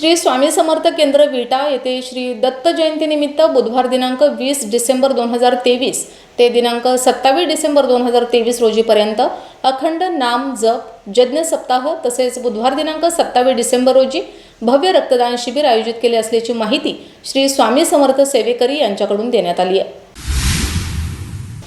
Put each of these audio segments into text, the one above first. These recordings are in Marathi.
श्री स्वामी समर्थ केंद्र विटा येथे श्री दत्त जयंतीनिमित्त बुधवार दिनांक वीस डिसेंबर दोन हजार तेवीस ते दिनांक सत्तावीस डिसेंबर दोन हजार तेवीस रोजीपर्यंत अखंड नाम जप यज्ञ सप्ताह तसेच बुधवार दिनांक सत्तावीस डिसेंबर रोजी भव्य रक्तदान शिबिर आयोजित केले असल्याची माहिती श्री स्वामी समर्थ सेवेकरी यांच्याकडून देण्यात आली आहे.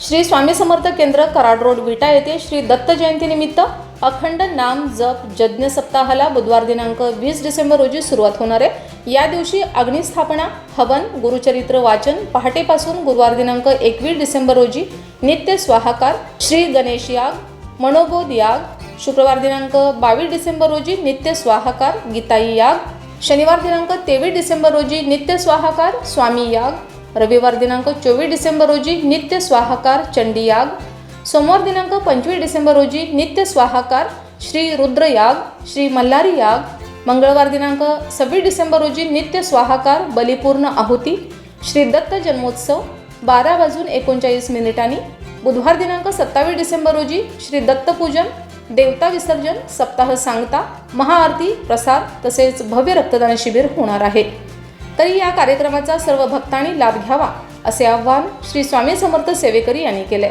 श्री स्वामी समर्थ केंद्र कराड रोड विटा येथे श्री दत्त जयंतीनिमित्त अखंड नाम जप यज्ञ सप्ताहाला बुधवार दिनांक वीस डिसेंबर रोजी सुरुवात होणार आहे. या दिवशी अग्निस्थापना हवन गुरुचरित्र वाचन पहाटेपासून गुरुवार दिनांक एकवीस डिसेंबर रोजी नित्य स्वाहाकार श्री गणेश याग मनोबोध याग शुक्रवार दिनांक बावीस डिसेंबर रोजी नित्य स्वाहाकार गीताई याग शनिवार दिनांक तेवीस डिसेंबर रोजी नित्य स्वाहाकार स्वामी याग रविवार दिनांक चोवीस डिसेंबर रोजी नित्य स्वाहाकार चंडी याग सोमवार दिनांक पंचवीस डिसेंबर रोजी नित्य स्वाहाकार श्री रुद्रयाग श्री मल्हारी याग. मंगळवार दिनांक सव्वीस डिसेंबर रोजी नित्य स्वाहाकार बलिपूर्ण आहुती. श्री दत्त जन्मोत्सव बारा वाजून एकोणचाळीस मिनिटांनी. बुधवार दिनांक सत्तावीस डिसेंबर रोजी श्री दत्तपूजन देवता विसर्जन सप्ताह सांगता महाआरती प्रसाद तसेच भव्य रक्तदान शिबिर होणार आहे. तरी या कार्यक्रमाचा सर्व भक्तांनी लाभ घ्यावा असे आवाहन श्री स्वामी समर्थ सेवेकरी यांनी केले.